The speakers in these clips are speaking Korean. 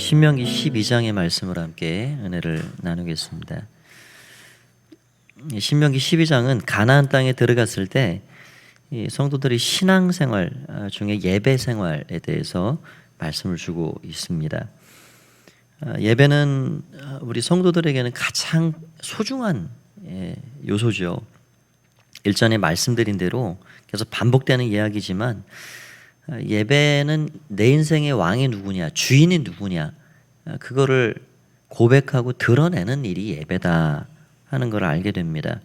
신명기 12장의 말씀을 함께 은혜를 나누겠습니다. 이 신명기 12장은 가나안 땅에 들어갔을 때이 성도들이 신앙생활 아, 중에 예배 생활에 대해서 말씀을 주고 있습니다. 아, 예배는 아, 우리 성도들에게는 가장 소중한 예, 요소죠. 일전에 말씀드린 대로 계속 반복되는 이야기지만 아, 예배는 내 인생의 왕이 누구냐, 주인이 누구냐, 아, 그거를 고백하고 드러내는 일이 예배다 하는 걸 알게 됩니다.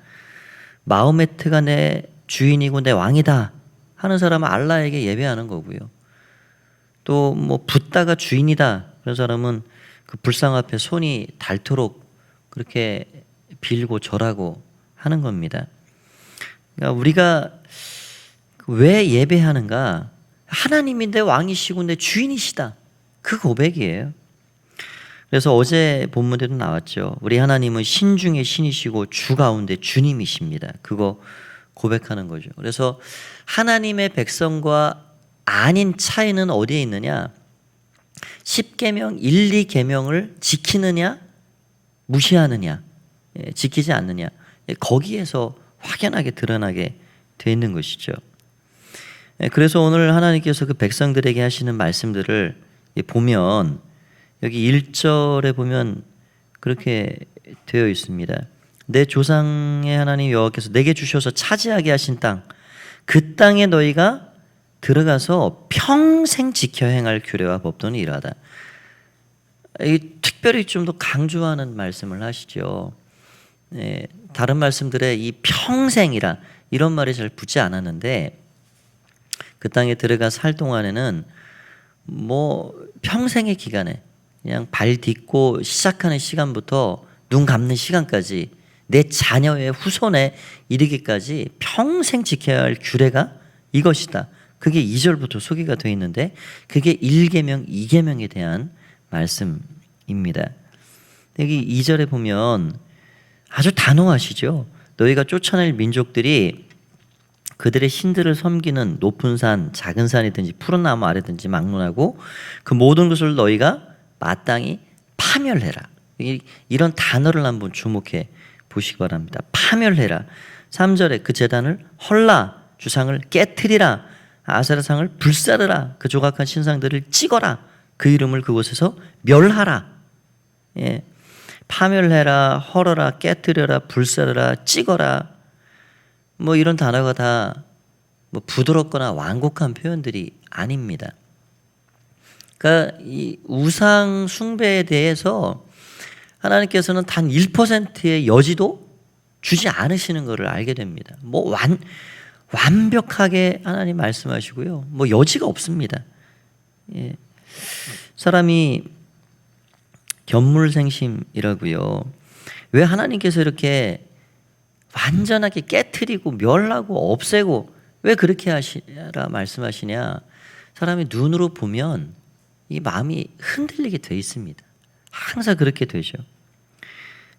마호메트가 내 주인이고 내 왕이다 하는 사람은 알라에게 예배하는 거고요. 또 뭐 붓다가 주인이다 그런 사람은 그 불상 앞에 손이 닳도록 그렇게 빌고 절하고 하는 겁니다. 그러니까 우리가 왜 예배하는가? 하나님이 내 왕이시고 내 주인이시다. 그 고백이에요. 그래서 어제 본문에도 나왔죠. 우리 하나님은 신 중에 신이시고 주 가운데 주님이십니다. 그거 고백하는 거죠. 그래서 하나님의 백성과 아닌 차이는 어디에 있느냐? 10계명, 1, 2계명을 지키느냐, 무시하느냐, 예, 지키지 않느냐. 예, 거기에서 확연하게 드러나게 돼 있는 것이죠. 예, 그래서 오늘 하나님께서 그 백성들에게 하시는 말씀들을 예, 보면 여기 1절에 보면 그렇게 되어 있습니다. 내 조상의 하나님 여호와께서 내게 주셔서 차지하게 하신 땅 그 땅에 너희가 들어가서 평생 지켜 행할 규례와 법도는 이러하다. 이 특별히 좀 더 강조하는 말씀을 하시죠. 네, 다른 말씀들에 이 평생이라 이런 말이 잘 붙지 않았는데 그 땅에 들어가 살 동안에는 뭐 평생의 기간에 그냥 발 딛고 시작하는 시간부터 눈 감는 시간까지 내 자녀의 후손에 이르기까지 평생 지켜야 할 규례가 이것이다. 그게 2절부터 소개가 되어 있는데 그게 1계명, 2계명에 대한 말씀입니다. 여기 2절에 보면 아주 단호하시죠. 너희가 쫓아낼 민족들이 그들의 신들을 섬기는 높은 산, 작은 산이든지 푸른 나무 아래든지 막론하고 그 모든 것을 너희가 마땅히 파멸해라. 이- 이런 단어를 한번 주목해 보시기 바랍니다. 파멸해라. 3절에 그 재단을 헐라 주상을 깨뜨리라 아세라상을 불사르라 그 조각한 신상들을 찍어라 그 이름을 그곳에서 멸하라 예. 파멸해라 헐어라 깨뜨려라 불사르라 찍어라 뭐 이런 단어가 다 뭐 부드럽거나 완곡한 표현들이 아닙니다. 그러니까 이 우상 숭배에 대해서 하나님께서는 단 1%의 여지도 주지 않으시는 것을 알게 됩니다. 뭐 완, 완벽하게 하나님 말씀하시고요. 뭐 여지가 없습니다. 예. 사람이 견물생심이라고요. 왜 하나님께서 이렇게 완전하게 깨뜨리고 멸하고 없애고 왜 그렇게 하시라 말씀하시냐? 사람이 눈으로 보면 이 마음이 흔들리게 돼 있습니다. 항상 그렇게 되죠.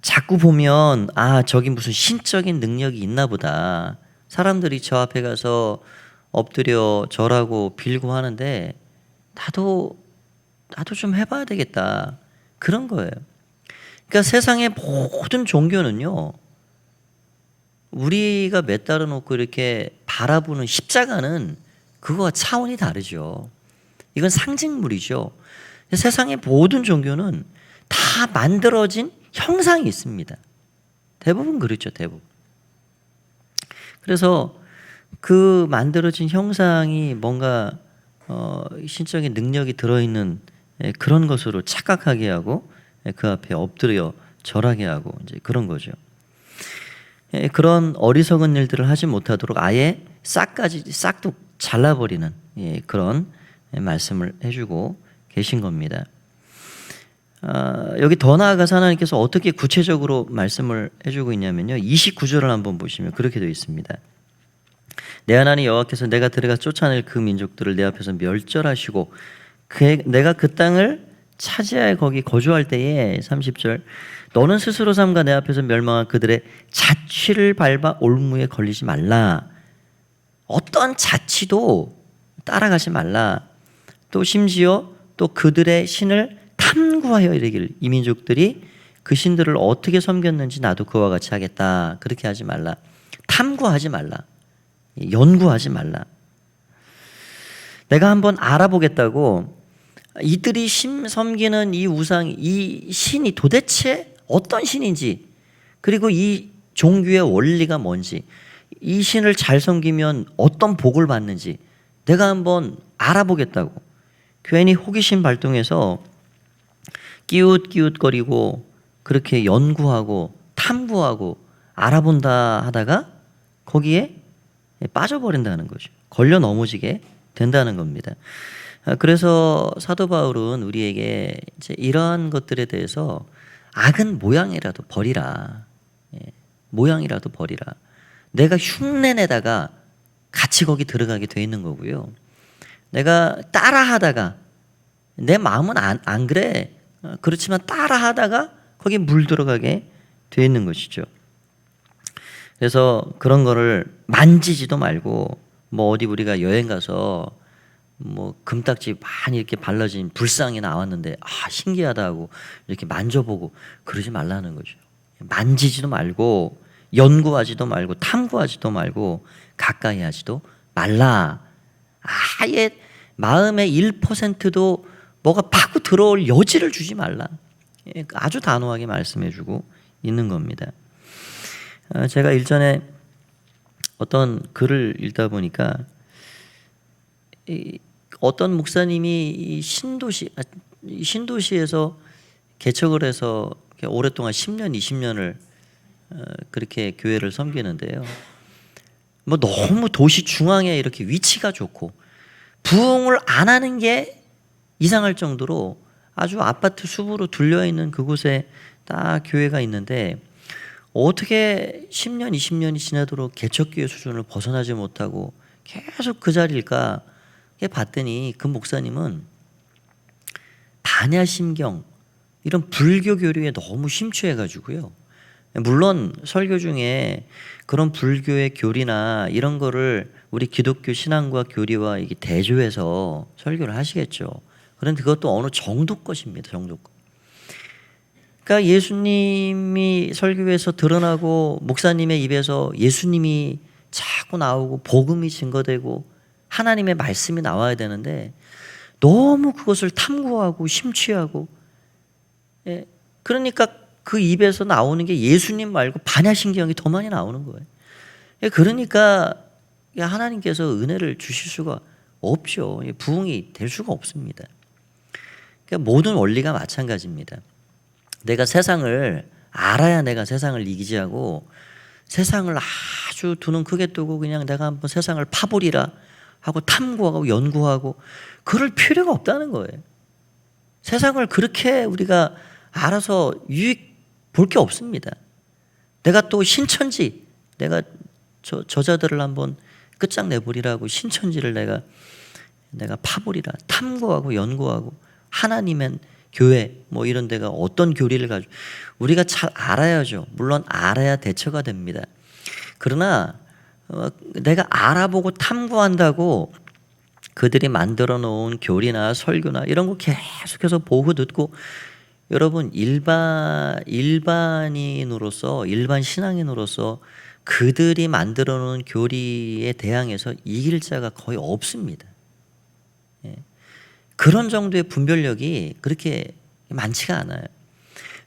자꾸 보면 아 저기 무슨 신적인 능력이 있나 보다. 사람들이 저 앞에 가서 엎드려 절하고 빌고 하는데 나도 나도 좀 해봐야 되겠다 그런 거예요. 그러니까 세상의 모든 종교는요 우리가 매달아 놓고 이렇게 바라보는 십자가는 그거와 차원이 다르죠. 이건 상징물이죠. 세상의 모든 종교는 다 만들어진 형상이 있습니다. 대부분 그렇죠, 대부분. 그래서 그 만들어진 형상이 뭔가 어, 신적인 능력이 들어있는 예, 그런 것으로 착각하게 하고 예, 그 앞에 엎드려 절하게 하고 이제 그런 거죠. 예, 그런 어리석은 일들을 하지 못하도록 아예 싹까지 싹둑 잘라버리는 예, 그런 예, 말씀을 해주고 계신 겁니다. 아, 여기 더 나아가서 하나님께서 어떻게 구체적으로 말씀을 해주고 있냐면요. 29절을 한번 보시면 그렇게 되어 있습니다. 내 하나님 여호와께서 내가 들어가 쫓아낼 그 민족들을 내 앞에서 멸절하시고 그, 내가 그 땅을 차지하여 거기 거주할 때에 30절 너는 스스로 삼가 내 앞에서 멸망한 그들의 자취를 밟아 올무에 걸리지 말라. 어떤 자취도 따라가지 말라. 또 심지어 또 그들의 신을 탐구하여 이르기를 이 민족들이 그 신들을 어떻게 섬겼는지 나도 그와 같이 하겠다. 그렇게 하지 말라. 탐구하지 말라. 연구하지 말라. 내가 한번 알아보겠다고 이들이 심 섬기는 이 우상, 이 신이 도대체 어떤 신인지, 그리고 이 종교의 원리가 뭔지, 이 신을 잘 섬기면 어떤 복을 받는지, 내가 한번 알아보겠다고. 괜히 호기심 발동해서 끼웃끼웃거리고 그렇게 연구하고 탐구하고 알아본다 하다가 거기에 빠져버린다는 거죠. 걸려 넘어지게 된다는 겁니다. 아, 그래서 사도 바울은 우리에게 이제 이러한 것들에 대해서 악은 모양이라도 버리라. 예, 모양이라도 버리라. 내가 흉내내다가 같이 거기 들어가게 돼 있는 거고요. 내가 따라 하다가 내 마음은 안, 안 그래. 어, 그렇지만 따라 하다가 거기 물 들어가게 돼 있는 것이죠. 그래서 그런 거를 만지지도 말고 뭐 어디 우리가 여행 가서 뭐 금딱지 많이 이렇게 발라진 불상이 나왔는데 아 신기하다 하고 이렇게 만져보고 그러지 말라는 거죠. 만지지도 말고 연구하지도 말고 탐구하지도 말고 가까이 하지도 말라. 아예 마음의 1%도 뭐가 파고 들어올 여지를 주지 말라. 예, 아주 단호하게 말씀해 주고 있는 겁니다. 어, 제가 일전에 어떤 글을 읽다 보니까 이 어떤 목사님이 이 신도시 아, 이 신도시에서 개척을 해서 오랫동안 10년, 20년을 어, 그렇게 교회를 섬기는데요. 뭐 너무 도시 중앙에 이렇게 위치가 좋고 부흥을 안 하는 게 이상할 정도로 아주 아파트 숲으로 둘려 있는 그곳에 딱 교회가 있는데 어떻게 10년, 20년이 지나도록 개척교회 수준을 벗어나지 못하고 계속 그 자리일까 봤더니 그 목사님은 반야심경 이런 불교 교류에 너무 심취해 가지고요. 물론 설교 중에 그런 불교의 교리나 이런 거를 우리 기독교 신앙과 교리와 이게 대조해서 설교를 하시겠죠. 그런데 그것도 어느 정도 것입니다. 정도 것. 그러니까 예수님이 설교에서 드러나고 목사님의 입에서 예수님이 자꾸 나오고 복음이 증거되고 하나님의 말씀이 나와야 되는데 너무 그것을 탐구하고 심취하고 예, 그러니까 그 입에서 나오는 게 예수님 말고 반야신경이 더 많이 나오는 거예요. 예, 그러니까 하나님께서 은혜를 주실 수가 없죠. 예, 부흥이 될 수가 없습니다. 그러니까 모든 원리가 마찬가지입니다. 내가 세상을 알아야 내가 세상을 이기지 하고 세상을 아주 두 눈 크게 뜨고 그냥 내가 한번 세상을 파보리라 하고 탐구하고 연구하고 그럴 필요가 없다는 거예요. 세상을 그렇게 우리가 알아서 유익 볼 게 없습니다. 내가 또 신천지, 내가 저, 저자들을 한번 끝장내보리라고 신천지를 내가 내가 파보리라 탐구하고 연구하고 하나님의 교회 뭐 이런 데가 어떤 교리를 가지고 우리가 잘 알아야죠. 물론 알아야 대처가 됩니다. 그러나 어, 내가 알아보고 탐구한다고 그들이 만들어 놓은 교리나 설교나 이런 거 계속해서 보고 듣고 여러분 일반 일반인으로서 일반 신앙인으로서 그들이 만들어 놓은 교리에 대항해서 이길 자가 거의 없습니다. 예. 그런 정도의 분별력이 그렇게 많지가 않아요.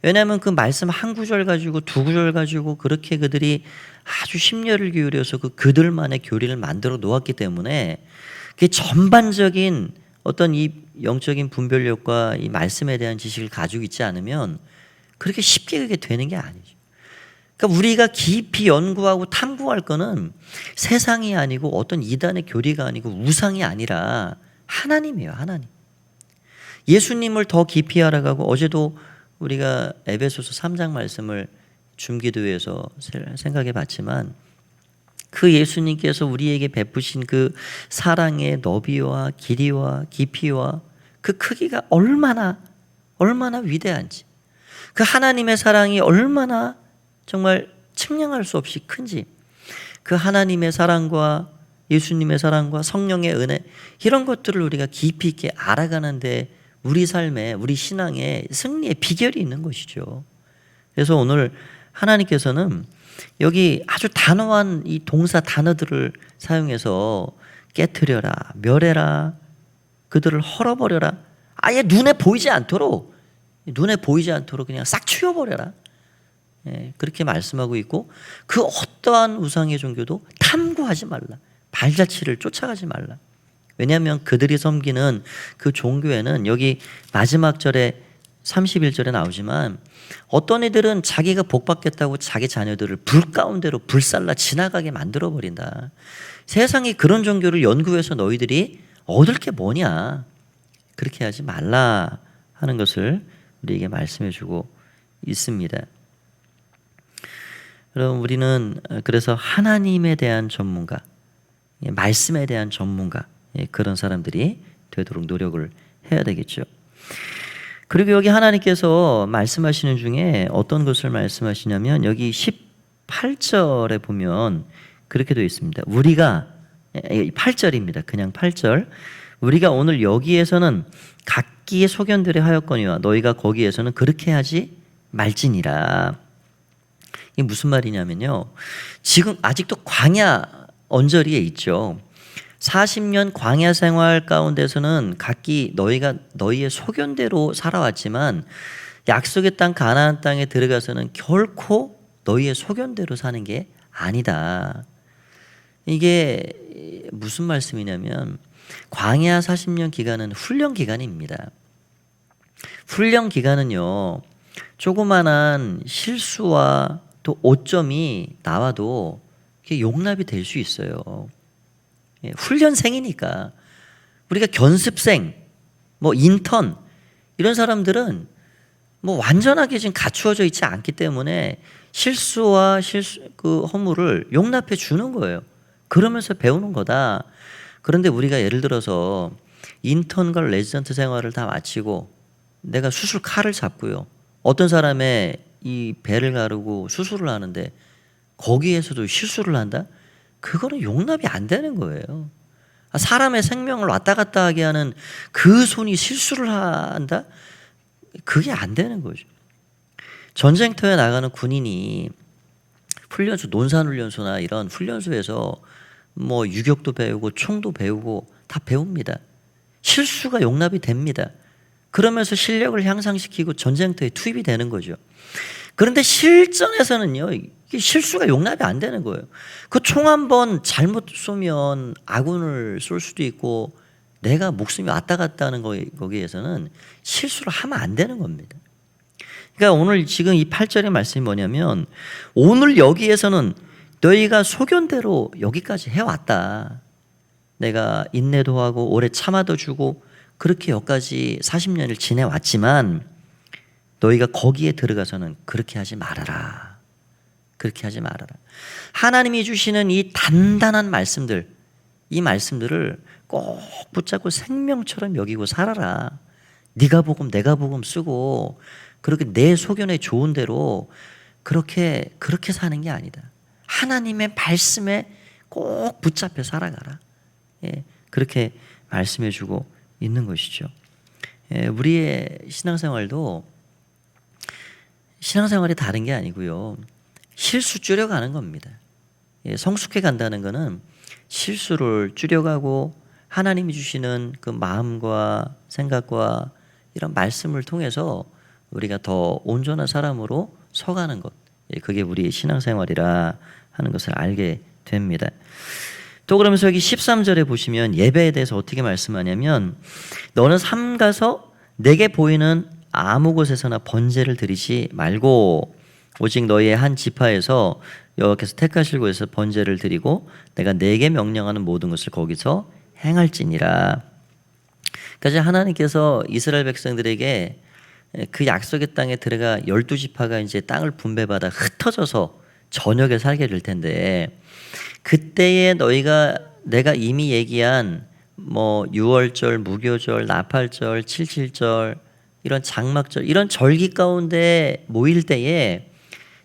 왜냐하면 그 말씀 한 구절 가지고 두 구절 가지고 그렇게 그들이 아주 심려를 기울여서 그 그들만의 교리를 만들어 놓았기 때문에 그 전반적인 어떤 이 영적인 분별력과 이 말씀에 대한 지식을 가지고 있지 않으면 그렇게 쉽게 그게 되는 게 아니죠. 그러니까 우리가 깊이 연구하고 탐구할 거는 세상이 아니고 어떤 이단의 교리가 아니고 우상이 아니라 하나님이에요, 하나님. 예수님을 더 깊이 알아가고 어제도 우리가 에베소서 3장 말씀을 줌기도에서 생각해 봤지만 그 예수님께서 우리에게 베푸신 그 사랑의 너비와 길이와 깊이와 그 크기가 얼마나 얼마나 위대한지 그 하나님의 사랑이 얼마나 정말 측량할 수 없이 큰지 그 하나님의 사랑과 예수님의 사랑과 성령의 은혜 이런 것들을 우리가 깊이 있게 알아가는데 우리 삶에 우리 신앙에 승리의 비결이 있는 것이죠. 그래서 오늘 하나님께서는 여기 아주 단호한 이 동사 단어들을 사용해서 깨뜨려라, 멸해라, 그들을 헐어버려라. 아예 눈에 보이지 않도록 눈에 보이지 않도록 그냥 싹 치워버려라. 예, 그렇게 말씀하고 있고 그 어떠한 우상의 종교도 탐구하지 말라. 발자취를 쫓아가지 말라. 왜냐하면 그들이 섬기는 그 종교에는 여기 마지막 절에 31절에 나오지만 어떤 이들은 자기가 복 받겠다고 자기 자녀들을 불 가운데로 불살라 지나가게 만들어 버린다. 세상에 그런 종교를 연구해서 너희들이 얻을 게 뭐냐? 그렇게 하지 말라 하는 것을 우리에게 말씀해 주고 있습니다. 그럼 우리는 어, 그래서 하나님에 대한 전문가, 예, 말씀에 대한 전문가 예, 그런 사람들이 되도록 노력을 해야 되겠죠. 그리고 여기 하나님께서 말씀하시는 중에 어떤 것을 말씀하시냐면 여기 18절에 보면 그렇게 되어 있습니다. 우리가 8절입니다. 그냥 8절. 우리가 오늘 여기에서는 각기의 소견들의 하였거니와 너희가 거기에서는 그렇게 하지 말지니라. 이게 무슨 말이냐면요. 지금 아직도 광야 언저리에 있죠. 40년 광야 생활 가운데서는 각기 너희가 너희의 소견대로 살아왔지만 약속의 땅 가나안 땅에 들어가서는 결코 너희의 소견대로 사는 게 아니다. 이게 무슨 말씀이냐면 광야 40년 기간은 훈련 기간입니다. 훈련 기간은요. 조그만한 실수와 또 오점이 나와도 용납이 될 수 있어요. 예, 훈련생이니까 우리가 견습생, 뭐 인턴 이런 사람들은 뭐 완전하게 지금 갖추어져 있지 않기 때문에 실수와 실수 그 허물을 용납해 주는 거예요. 그러면서 배우는 거다. 그런데 우리가 예를 들어서 인턴과 레지던트 생활을 다 마치고 내가 수술 칼을 잡고요. 어떤 사람의 이 배를 가르고 수술을 하는데 거기에서도 실수를 한다? 그거는 용납이 안 되는 거예요. 아, 사람의 생명을 왔다 갔다 하게 하는 그 손이 실수를 한다? 그게 안 되는 거죠. 전쟁터에 나가는 군인이 훈련소, 논산훈련소나 이런 훈련소에서 뭐 유격도 배우고 총도 배우고 다 배웁니다. 실수가 용납이 됩니다. 그러면서 실력을 향상시키고 전쟁터에 투입이 되는 거죠. 그런데 실전에서는요, 실수가 용납이 안 되는 거예요. 그 총 한 번 잘못 쏘면 아군을 쏠 수도 있고 내가 목숨이 왔다 갔다 하는 거, 거기에서는 실수를 하면 안 되는 겁니다. 그러니까 오늘 지금 이 8절의 말씀이 뭐냐면 오늘 여기에서는 너희가 소견대로 여기까지 해왔다. 내가 인내도 하고 오래 참아도 주고 그렇게 여기까지 40년을 지내왔지만 너희가 거기에 들어가서는 그렇게 하지 말아라. 그렇게 하지 말아라. 하나님이 주시는 이 단단한 말씀들, 이 말씀들을 꼭 붙잡고 생명처럼 여기고 살아라. 네가 복음, 내가 복음 쓰고 그렇게 내 소견에 좋은 대로 그렇게 그렇게 사는 게 아니다. 하나님의 말씀에 꼭 붙잡혀 살아가라. 예, 그렇게 말씀해주고 있는 것이죠. 예, 우리의 신앙생활도 신앙생활이 다른 게 아니고요. 실수 줄여가는 겁니다. 예, 성숙해 간다는 것은 실수를 줄여가고 하나님이 주시는 그 마음과 생각과 이런 말씀을 통해서 우리가 더 온전한 사람으로 서가는 것. 예, 그게 우리의 신앙생활이라 하는 것을 알게 됩니다. 또 그러면서 여기 13절에 보시면 예배에 대해서 어떻게 말씀하냐면 너는 삼가서 내게 보이는 아무 곳에서나 번제를 드리지 말고 오직 너희의 한 지파에서 여호와께서 택하실 곳에서 번제를 드리고 내가 내게 명령하는 모든 것을 거기서 행할지니라. 그러니까 하나님께서 이스라엘 백성들에게 그 약속의 땅에 들어가 열두 지파가 이제 땅을 분배받아 흩어져서 저녁에 살게 될 텐데 그때에 너희가 내가 이미 얘기한 뭐 유월절, 무교절, 나팔절, 칠칠절 이런 장막절 이런 절기 가운데 모일 때에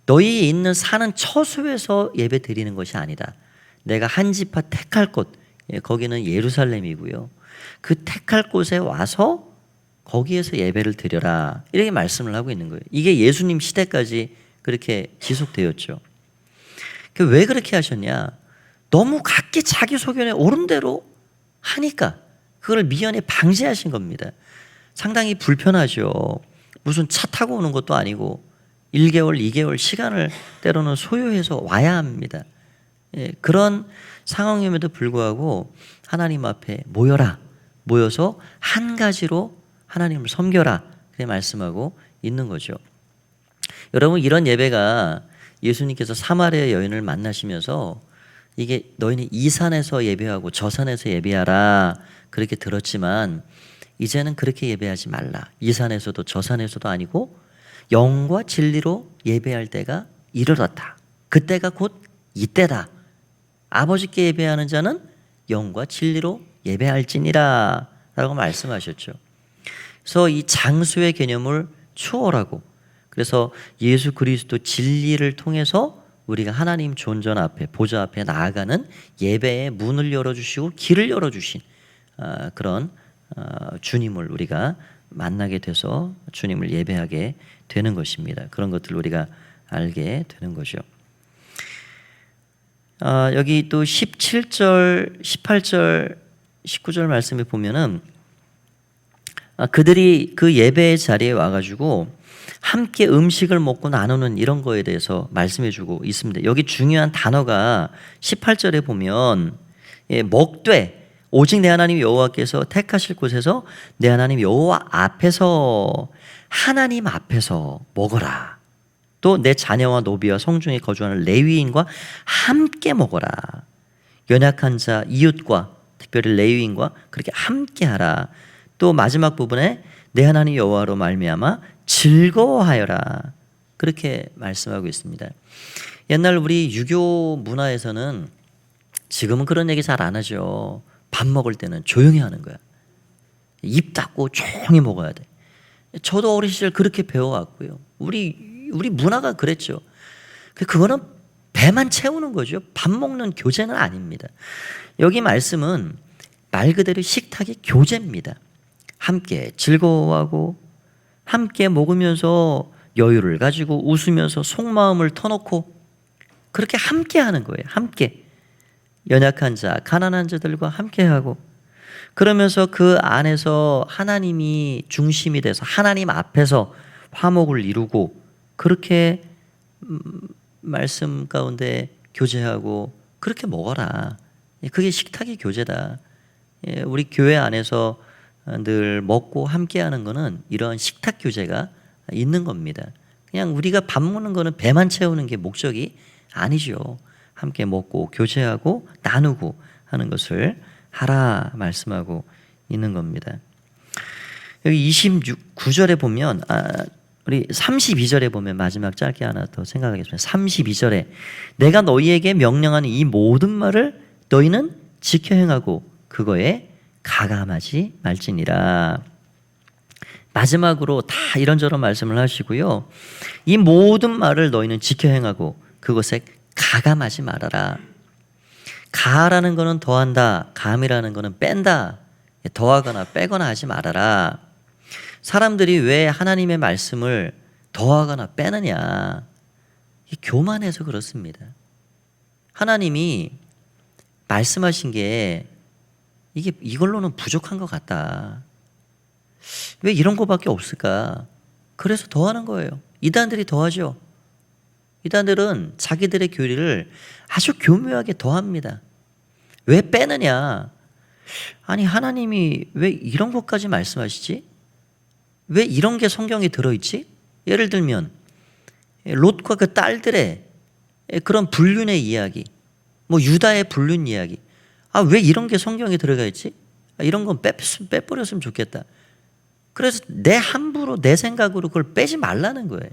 너희 있는 사는 처소에서 예배 드리는 것이 아니다. 내가 한 지파 택할 곳 예, 거기는 예루살렘이고요. 그 택할 곳에 와서 거기에서 예배를 드려라. 이렇게 말씀을 하고 있는 거예요. 이게 예수님 시대까지 그렇게 지속되었죠. 그왜 그렇게 하셨냐? 너무 각기 자기 소견에 옳은 대로 하니까 그걸 미연에 방지하신 겁니다. 상당히 불편하죠. 무슨 차 타고 오는 것도 아니고 1개월, 2개월 시간을 때로는 소요해서 와야 합니다. 예, 그런 상황임에도 불구하고 하나님 앞에 모여라. 모여서 한 가지로 하나님을 섬겨라. 그렇게 말씀하고 있는 거죠. 여러분 이런 예배가 예수님께서 사마리아 여인을 만나시면서 이게 너희는 이 산에서 예배하고 저 산에서 예배하라 그렇게 들었지만 이제는 그렇게 예배하지 말라. 이 산에서도 저 산에서도 아니고 영과 진리로 예배할 때가 이르렀다. 그때가 곧 이때다. 아버지께 예배하는 자는 영과 진리로 예배할지니라 라고 말씀하셨죠. 그래서 이 장수의 개념을 추월하고 그래서 예수 그리스도 진리를 통해서 우리가 하나님 존전 앞에 보좌 앞에 나아가는 예배의 문을 열어주시고 길을 열어주신 아, 그런 아, 주님을 우리가 만나게 돼서 주님을 예배하게 되는 것입니다. 그런 것들을 우리가 알게 되는 거죠. 아, 여기 또 17절, 18절, 19절 말씀에 보면은 아, 그들이 그 예배의 자리에 와가지고 함께 음식을 먹고 나누는 이런 거에 대해서 말씀해주고 있습니다. 여기 중요한 단어가 18절에 보면 예, 먹되 오직 내 하나님 여호와께서 택하실 곳에서 내 하나님 여호와 앞에서 하나님 앞에서 먹어라. 또 내 자녀와 노비와 성중에 거주하는 레위인과 함께 먹어라. 연약한 자 이웃과 특별히 레위인과 그렇게 함께하라. 또 마지막 부분에 내 하나님 여호와로 말미암아 즐거워하여라. 그렇게 말씀하고 있습니다. 옛날 우리 유교 문화에서는 지금은 그런 얘기 잘 안 하죠. 밥 먹을 때는 조용히 하는 거야. 입 닫고 조용히 먹어야 돼. 저도 어린 시절 그렇게 배워왔고요. 우리 우리 문화가 그랬죠. 그 그거는 배만 채우는 거죠. 밥 먹는 교제는 아닙니다. 여기 말씀은 말 그대로 식탁의 교제입니다. 함께 즐거워하고 함께 먹으면서 여유를 가지고 웃으면서 속마음을 터놓고 그렇게 함께 하는 거예요. 함께. 연약한 자, 가난한 자들과 함께하고 그러면서 그 안에서 하나님이 중심이 돼서 하나님 앞에서 화목을 이루고 그렇게 음, 말씀 가운데 교제하고 그렇게 먹어라. 예, 그게 식탁의 교제다. 예, 우리 교회 안에서 늘 먹고 함께하는 거는 이런 식탁 교제가 있는 겁니다. 그냥 우리가 밥 먹는 거는 배만 채우는 게 목적이 아니죠. 함께 먹고 교제하고 나누고 하는 것을 하라 말씀하고 있는 겁니다. 여기 29절에 보면 아, 우리 32절에 보면 마지막 짧게 하나 더 생각하겠습니다. 32절에 내가 너희에게 명령하는 이 모든 말을 너희는 지켜 행하고 그거에 가감하지 말지니라. 마지막으로 다 이런저런 말씀을 하시고요. 이 모든 말을 너희는 지켜 행하고 그것에 가감하지 말아라. 가라는 거는 더한다. 감이라는 거는 뺀다. 더하거나 빼거나 하지 말아라. 사람들이 왜 하나님의 말씀을 더하거나 빼느냐? 교만해서 그렇습니다. 하나님이 말씀하신 게 이게 이걸로는 부족한 것 같다. 왜 이런 거밖에 없을까? 그래서 더하는 거예요. 이단들이 더하죠. 이단들은 자기들의 교리를 아주 교묘하게 더합니다. 왜 빼느냐? 아니 하나님이 왜 이런 것까지 말씀하시지? 왜 이런 게 성경에 들어있지? 예를 들면 롯과 그 딸들의 그런 불륜의 이야기, 뭐 유다의 불륜 이야기. 아 왜 이런 게 성경에 들어가 있지? 아, 이런 건 빼, 빼버렸으면 좋겠다. 그래서 내 함부로 내 생각으로 그걸 빼지 말라는 거예요.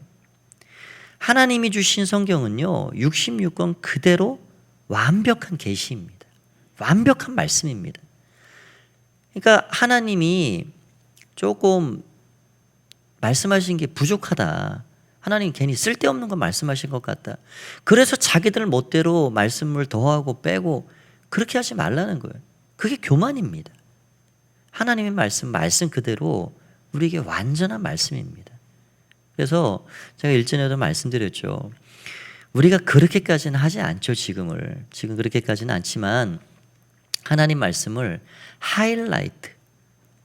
하나님이 주신 성경은요, 66권 그대로 완벽한 계시입니다. 완벽한 말씀입니다. 그러니까 하나님이 조금 말씀하신 게 부족하다. 하나님 괜히 쓸데없는 거 말씀하신 것 같다. 그래서 자기들 멋대로 말씀을 더하고 빼고 그렇게 하지 말라는 거예요. 그게 교만입니다. 하나님의 말씀, 말씀 그대로 우리에게 완전한 말씀입니다. 그래서 제가 일전에도 말씀드렸죠. 우리가 그렇게까지는 하지 않죠, 지금을. 지금 그렇게까지는 않지만 하나님 말씀을 하이라이트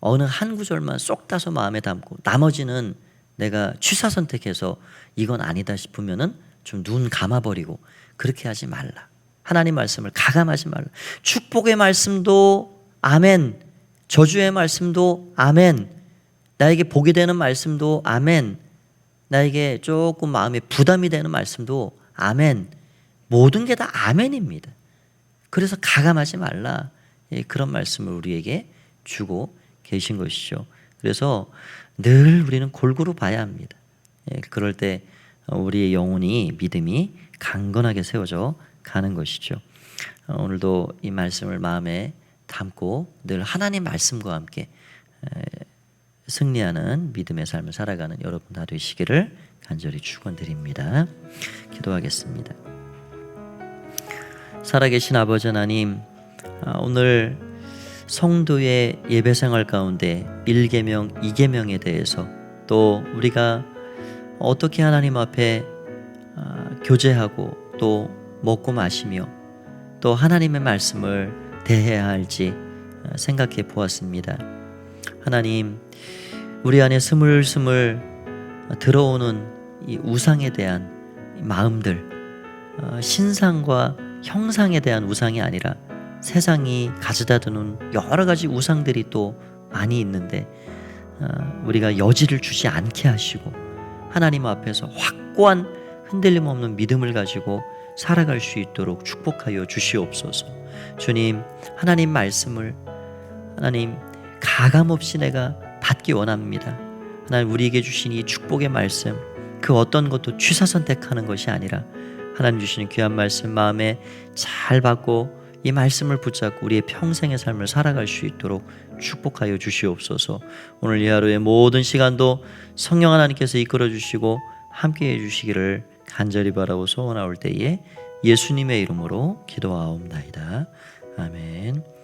어느 한 구절만 쏙 따서 마음에 담고 나머지는 내가 취사 선택해서 이건 아니다 싶으면은 좀 눈 감아 버리고 그렇게 하지 말라. 하나님 말씀을 가감하지 말라. 축복의 말씀도 아멘. 저주의 말씀도 아멘. 나에게 복이 되는 말씀도 아멘. 나에게 조금 마음에 부담이 되는 말씀도 아멘. 모든 게 다 아멘입니다. 그래서 가감하지 말라. 예, 그런 말씀을 우리에게 주고 계신 것이죠. 그래서 늘 우리는 골고루 봐야 합니다. 예, 그럴 때 우리의 영혼이 믿음이 강건하게 세워져 가는 것이죠. 어, 오늘도 이 말씀을 마음에 담고 늘 하나님 말씀과 함께 에, 승리하는 믿음의 삶을 살아가는 여러분 다 되시기를 간절히 축원드립니다. 기도하겠습니다. 살아계신 아버지 하나님, 아, 오늘 성도의 예배 생활 가운데 1계명, 2계명에 대해서 또 우리가 어떻게 하나님 앞에 아, 교제하고 또 먹고 마시며 또 하나님의 말씀을 대해야 할지 아, 생각해 보았습니다. 하나님, 우리 안에 스물스물 들어오는 이 우상에 대한 이 마음들, 어, 신상과 형상에 대한 우상이 아니라 세상이 가져다 두는 여러 가지 우상들이 또 많이 있는데 어, 우리가 여지를 주지 않게 하시고 하나님 앞에서 확고한 흔들림 없는 믿음을 가지고 살아갈 수 있도록 축복하여 주시옵소서. 주님, 하나님 말씀을 하나님 가감 없이 내가 받기 원합니다. 하나님 우리에게 주신 이 축복의 말씀 그 어떤 것도 취사 선택하는 것이 아니라 하나님 주시는 귀한 말씀 마음에 잘 받고 이 말씀을 붙잡고 우리의 평생의 삶을 살아갈 수 있도록 축복하여 주시옵소서. 오늘 이 하루의 모든 시간도 성령 하나님께서 이끌어 주시고 함께 해 주시기를 간절히 바라고 소원하올 때에 예수님의 이름으로 기도하옵나이다. 아멘.